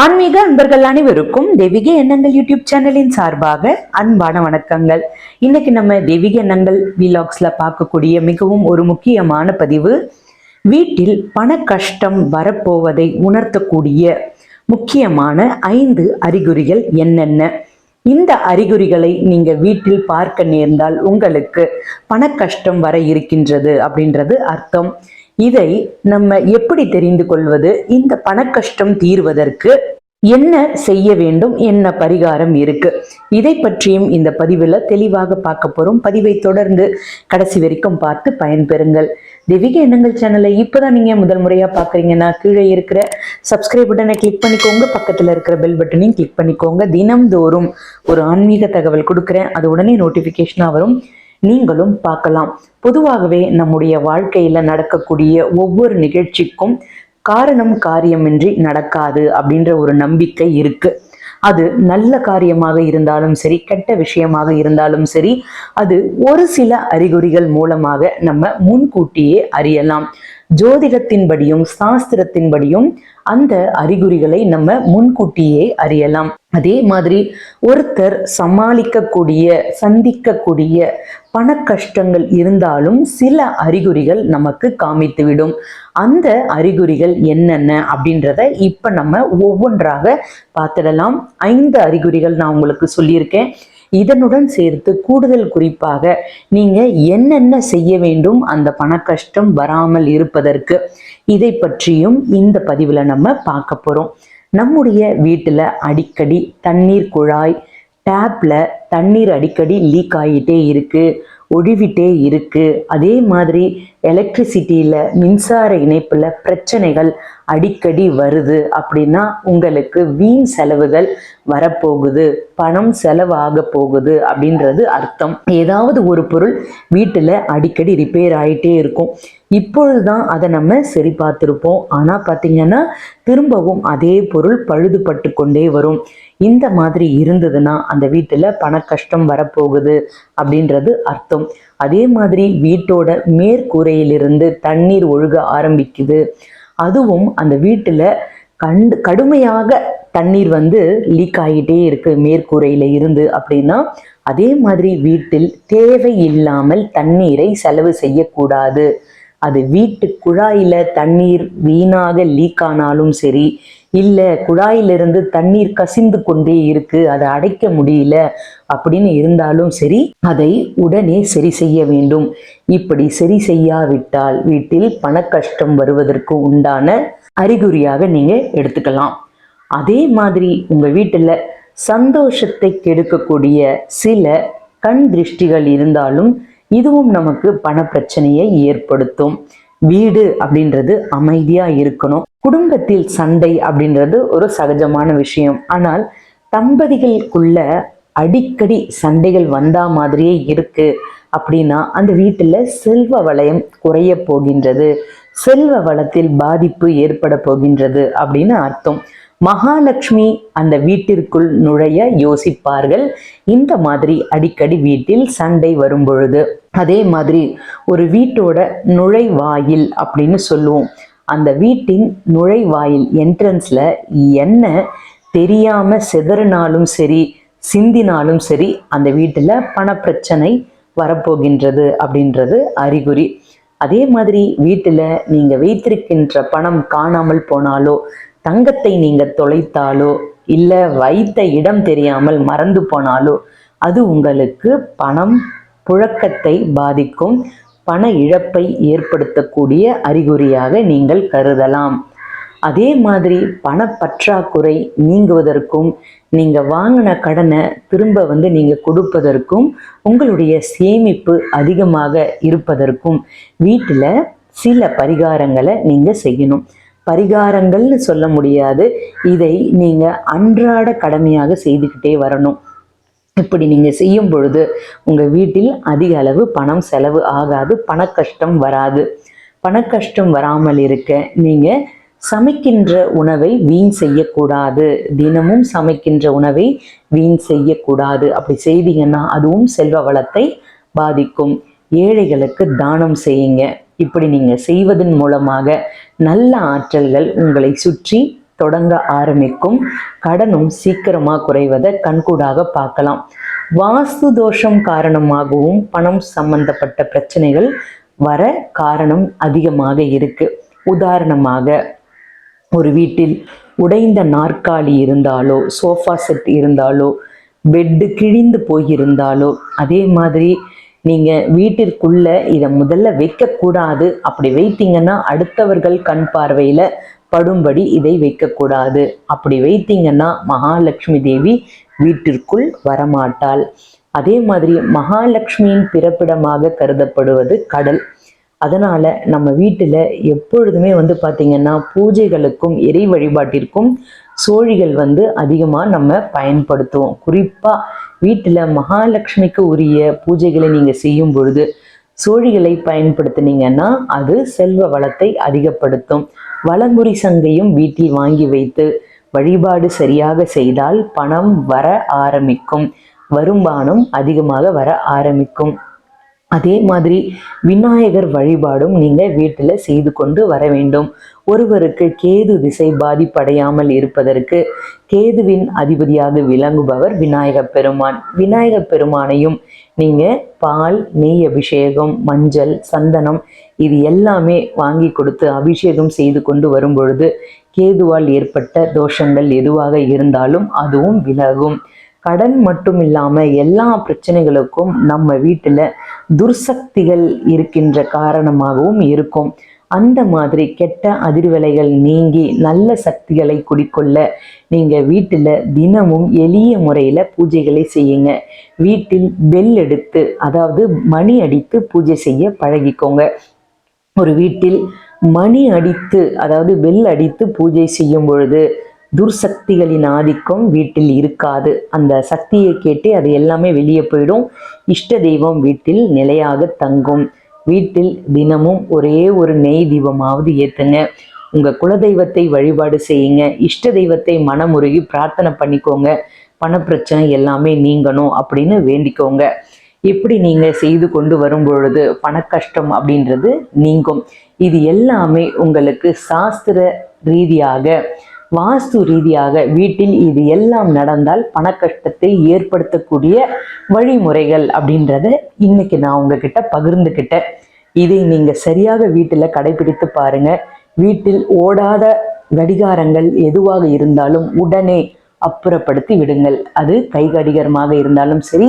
ஆன்மீக அன்பர்கள் அனைவருக்கும் தெய்வீக எண்ணங்கள் யூடியூப் சேனலின் சார்பாக அன்பான வணக்கங்கள். இன்னைக்கு நம்ம தெய்வீக எண்ணங்கள் விலாக்ஸ்ல பார்க்கக்கூடிய மிகவும் ஒரு முக்கியமான பதிவு வீட்டில் பண கஷ்டம் வரப்போவதை உணர்த்தக்கூடிய முக்கியமான ஐந்து அறிகுறிகள் என்னென்ன? இந்த அறிகுறிகளை நீங்க வீட்டில் பார்க்க நேர்ந்தால் உங்களுக்கு பண கஷ்டம் வர இருக்கின்றது அப்படின்றது அர்த்தம். இதை நம்ம எப்படி தெரிந்து கொள்வது? இந்த பணக்கஷ்டம் கஷ்டம் தீர்வதற்கு என்ன செய்ய வேண்டும்? என்ன பரிகாரம் இருக்கு? இதை பற்றியும் இந்த பதிவில் தெளிவாக பார்க்க போறோம். பதிவை தொடர்ந்து கடைசி வரைக்கும் பார்த்து பயன்பெறுங்கள். தெய்வீக எண்ணங்கள் சேனலை இப்போதான் நீங்க முதல் முறையா பாக்குறீங்கன்னா கீழே இருக்கிற சப்ஸ்கிரைப் பட்டனை கிளிக் பண்ணிக்கோங்க. பக்கத்துல இருக்கிற பெல் பட்டனையும் கிளிக் பண்ணிக்கோங்க. தினம்தோறும் ஒரு ஆன்மீக தகவல் கொடுக்குறேன். அது உடனே நோட்டிபிகேஷனா வரும். நீங்களும் பார்க்கலாம். பொதுவாகவே நம்முடைய வாழ்க்கையில நடக்கக்கூடிய ஒவ்வொரு நிகழ்ச்சிக்கும் காரணம் காரியமின்றி நடக்காது அப்படின்ற ஒரு நம்பிக்கை இருக்கு. அது நல்ல காரியமாக இருந்தாலும் சரி கெட்ட விஷயமாக இருந்தாலும் சரி அது ஒரு சில அறிகுறிகள் மூலமாக நம்ம முன்கூட்டியே அறியலாம். ஜோதிடத்தின்படியும் சாஸ்திரத்தின்படியும் அந்த அறிகுறிகளை நம்ம முன்கூட்டியே அறியலாம். அதே மாதிரி ஒருத்தர் சமாளிக்கக்கூடிய சந்திக்கக்கூடிய பண கஷ்டங்கள் இருந்தாலும் சில அறிகுறிகள் நமக்கு காமித்துவிடும். அந்த அறிகுறிகள் என்னென்ன அப்படின்றத இப்ப நம்ம ஒவ்வொன்றாக பார்த்துடலாம். ஐந்து அறிகுறிகள் நான் உங்களுக்கு சொல்லியிருக்கேன். இதனுடன் சேர்த்து கூடுதல் குறிப்பாக நீங்க என்னென்ன செய்ய வேண்டும் அந்த பண கஷ்டம் வராமல் இருப்பதற்கு இதை பற்றியும் இந்த பதிவுல நம்ம பார்க்க போறோம். நம்முடைய வீட்டுல அடிக்கடி தண்ணீர் குழாய் டேப்ல தண்ணீர் அடிக்கடி லீக் ஆகிட்டே இருக்கு ஒழிவிட்டே இருக்கு. அதே மாதிரி எலக்ட்ரிசிட்டியில் மின்சார இணைப்பில் பிரச்சனைகள் அடிக்கடி வருது அப்படின்னா உங்களுக்கு வீண் செலவுகள் வரப்போகுது பணம் செலவாக போகுது அப்படின்றது அர்த்தம். ஏதாவது ஒரு பொருள் வீட்டில் அடிக்கடி ரிப்பேர் ஆகிட்டே இருக்கும். இப்பொழுதுதான் அதை நம்ம சரி பார்த்துருப்போம் ஆனால் பார்த்தீங்கன்னா திரும்பவும் அதே பொருள் பழுதுபட்டு கொண்டே வரும். இந்த மாதிரி இருந்ததுன்னா அந்த வீட்டில் பண கஷ்டம் வரப்போகுது அப்படின்றது அர்த்தம். அதே மாதிரி வீட்டோட மேற்கூரையிலிருந்து தண்ணீர் ஒழுக ஆரம்பிக்குது. அதுவும் அந்த வீட்டில் கண்டு கடுமையாக தண்ணீர் வந்து லீக் ஆகிட்டே இருக்கு மேற்கூரையில இருந்து அப்படின்னா அதே மாதிரி வீட்டில் தேவை இல்லாமல் தண்ணீரை செலவு செய்யக்கூடாது. அது வீட்டு குழாயில தண்ணீர் வீணாக லீக் ஆனாலும் சரி இல்லை குழாயிலிருந்து தண்ணீர் கசிந்து கொண்டே இருக்கு அதை அடைக்க முடியல அப்படின்னு இருந்தாலும் சரி அதை உடனே சரி செய்ய வேண்டும். இப்படி சரி செய்யாவிட்டால் வீட்டில் பண கஷ்டம் வருவதற்கு உண்டான அறிகுறியாக நீங்க எடுத்துக்கலாம். அதே மாதிரி உங்க வீட்டில் சந்தோஷத்தை கெடுக்கக்கூடிய சில கண் திருஷ்டிகள் இருந்தாலும் இதுவும் நமக்கு பண பிரச்சனையை ஏற்படுத்தும். வீடு அப்படின்றது அமைதியா இருக்கணும். குடும்பத்தில் சண்டை அப்படின்றது ஒரு சகஜமான விஷயம். ஆனால் தம்பதிகளுக்குள்ள அடிக்கடி சண்டைகள் வந்தா மாதிரியே இருக்கு அப்படின்னா அந்த வீட்டில் செல்வ வளயம் குறைய போகின்றது. செல்வ வளத்தில் பாதிப்பு ஏற்பட போகின்றது அப்படின்னு அர்த்தம். மகாலட்சுமி அந்த வீட்டிற்குள் நுழைய யோசிப்பார்கள். இந்த மாதிரி அடிக்கடி வீட்டில் சண்டை வரும் பொழுது அதே மாதிரி ஒரு வீட்டோட நுழைவாயில் அப்படின்னு சொல்லுவோம். அந்த வீட்டின் நுழைவாயில் என்ட்ரன்ஸில் என்ன தெரியாமல் செதறினாலும் சரி சிந்தினாலும் சரி அந்த வீட்டில் பணப்பிரச்சனை வரப்போகின்றது அப்படின்றது அறிகுறி. அதே மாதிரி வீட்டில் நீங்கள் வைத்திருக்கின்ற பணம் காணாமல் போனாலோ தங்கத்தை நீங்கள் தொலைத்தாலோ இல்லை வைத்த இடம் தெரியாமல் மறந்து போனாலோ அது உங்களுக்கு பணம் புழக்கத்தை பாதிக்கும் பண இழப்பை ஏற்படுத்தக்கூடிய அறிகுறியாக நீங்கள் கருதலாம். அதே மாதிரி பணப்பற்றாக்குறை நீங்குவதற்கும் நீங்கள் வாங்கின கடனை திரும்ப வந்து நீங்கள் கொடுப்பதற்கும் உங்களுடைய சேமிப்பு அதிகமாக இருப்பதற்கும் வீட்டில் சில பரிகாரங்களை நீங்கள் செய்யணும். பரிகாரங்கள்னு சொல்ல முடியாது. இதை நீங்கள் அன்றாட கடமையாக செய்துக்கிட்டே வரணும். இப்படி நீங்கள் செய்யும் பொழுது உங்கள் வீட்டில் அதிக அளவு பணம் செலவு ஆகாது பண கஷ்டம் வராது. பண கஷ்டம் வராமல் இருக்க நீங்கள் சமைக்கின்ற உணவை வீண் செய்யக்கூடாது. தினமும் சமைக்கின்ற உணவை வீண் செய்யக்கூடாது. அப்படி செய்தீங்கன்னா அதுவும் செல்வ வளத்தை பாதிக்கும். ஏழைகளுக்கு தானம் செய்யுங்க. இப்படி நீங்கள் செய்வதன் மூலமாக நல்ல ஆற்றல்கள் உங்களை சுற்றி தொடங்க ஆரம்பிக்கும். கடனும் சீக்கிரமா குறைவதை கண்கூடாக பார்க்கலாம். வாஸ்து தோஷம் காரணமாகவும் பணம் சம்பந்தப்பட்ட பிரச்சனைகள் வர காரணம் அதிகமாக இருக்கு. உதாரணமாக ஒரு வீட்டில் உடைந்த நாற்காலி இருந்தாலோ சோஃபா செட் இருந்தாலோ பெட்டு கிழிந்து போயிருந்தாலோ அதே மாதிரி நீங்கள் வீட்டிற்குள்ள இதை முதல்ல வைக்கக்கூடாது. அப்படி வைத்தீங்கன்னா அடுத்தவர்கள் கண் பார்வையில் படும்படி இதை வைக்கக்கூடாது. அப்படி வைத்தீங்கன்னா மகாலட்சுமி தேவி வீட்டிற்குள் வரமாட்டாள். அதே மாதிரி மகாலட்சுமியின் பிறப்பிடமாக கருதப்படுவது கடல். அதனால நம்ம வீட்டில் எப்பொழுதுமே வந்து பார்த்திங்கன்னா பூஜைகளுக்கும் இறை வழிபாட்டிற்கும் சோழிகள் வந்து அதிகமாக நம்ம பயன்படுத்துவோம். குறிப்பாக வீட்டில் மகாலட்சுமிக்கு உரிய பூஜைகளை நீங்கள் செய்யும் பொழுது சோழிகளை பயன்படுத்தினீங்கன்னா அது செல்வ வளத்தை அதிகப்படுத்தும். வளமுறி சங்கையும் வீட்டில் வாங்கி வைத்து வழிபாடு சரியாக செய்தால் பணம் வர ஆரம்பிக்கும். வருமானம் அதிகமாக வர ஆரம்பிக்கும். அதே மாதிரி விநாயகர் வழிபாடும் நீங்கள் வீட்டில் செய்து கொண்டு வர வேண்டும். ஒருவருக்கு கேது திசை பாதிப்படையாமல் இருப்பதற்கு கேதுவின் அதிபதியாக விளங்குபவர் விநாயகப் பெருமான். விநாயகப் பெருமானையும் நீங்கள் பால் நெய் அபிஷேகம் மஞ்சள் சந்தனம் இது எல்லாமே வாங்கி கொடுத்து அபிஷேகம் செய்து கொண்டு வரும் பொழுது கேதுவால் ஏற்பட்ட தோஷங்கள் எதுவாக இருந்தாலும் அதுவும் விலகும். கடன் மட்டும் இல்லாமல் எல்லா பிரச்சனைகளுக்கும் நம்ம வீட்டில் துர்சக்திகள் இருக்கின்ற காரணமாகவும் இருக்கும். அந்த மாதிரி கெட்ட அதிர்வலைகள் நீங்கி நல்ல சக்திகளை குடிக்கொள்ள நீங்கள் வீட்டில் தினமும் எளிய முறையில் பூஜைகளை செய்யுங்க. வீட்டில் பெல் எடுத்து அதாவது மணி அடித்து பூஜை செய்ய பழகிக்கோங்க. ஒரு வீட்டில் மணி அடித்து அதாவது பெல் அடித்து பூஜை செய்யும் பொழுது துர்சக்திகளின் ஆதிக்கம் வீட்டில் இருக்காது. அந்த சக்தியை கேட்டு அது எல்லாமே வெளியே போயிடும். இஷ்ட தெய்வம் வீட்டில் நிலையாக தங்கும். வீட்டில் தினமும் ஒரே ஒரு நெய் தீபமாவது ஏத்துங்க. உங்க குலதெய்வத்தை வழிபாடு செய்யுங்க. இஷ்ட தெய்வத்தை மனமுருகி பிரார்த்தனை பண்ணிக்கோங்க. பணப்பிரச்சனை எல்லாமே நீங்கணும் அப்படின்னு வேண்டிக்கோங்க. இப்படி நீங்க செய்து கொண்டு வரும் பொழுது பணக்கஷ்டம் அப்படின்றது நீங்கும். இது எல்லாமே உங்களுக்கு சாஸ்திர ரீதியாக வாஸ்து ரீதியாக வீட்டில் இது எல்லாம் நடந்தால் பண கஷ்டத்தை ஏற்படுத்தக்கூடிய வழிமுறைகள் அப்படின்றத இன்னைக்கு நான் உங்ககிட்ட பகிர்ந்துக்கிட்டேன் இதை நீங்க சரியாக வீட்டில் கடைபிடித்து பாருங்க. வீட்டில் ஓடாத கடிகாரங்கள் எதுவாக இருந்தாலும் உடனே அப்புறப்படுத்தி விடுங்கள். அது கை கடிகாரமாக இருந்தாலும் சரி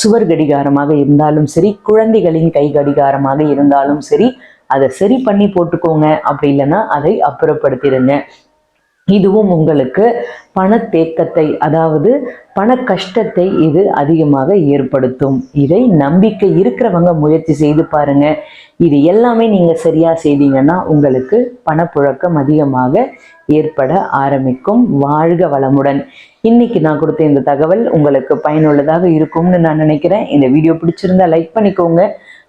சுவர் கடிகாரமாக இருந்தாலும் சரி குழந்தைகளின் கை கடிகாரமாக இருந்தாலும் சரி அதை சரி பண்ணி போட்டுக்கோங்க. அப்படி இல்லைன்னா அதை அப்புறப்படுத்திடுங்க. இதுவும் உங்களுக்கு பணத்தேக்கத்தை அதாவது பண கஷ்டத்தை இது அதிகமாக ஏற்படுத்தும். இதை நம்பிக்கை இருக்கிறவங்க முயற்சி செய்து பாருங்க. இது எல்லாமே நீங்க சரியா செய்தீங்கன்னா உங்களுக்கு பணப்புழக்கம் அதிகமாக ஏற்பட ஆரம்பிக்கும். வாழ்க வளமுடன். இன்னைக்கு நான் கொடுத்த இந்த தகவல் உங்களுக்கு பயனுள்ளதாக இருக்கும்னு நான் நினைக்கிறேன். இந்த வீடியோ பிடிச்சிருந்தா லைக் பண்ணிக்கோங்க.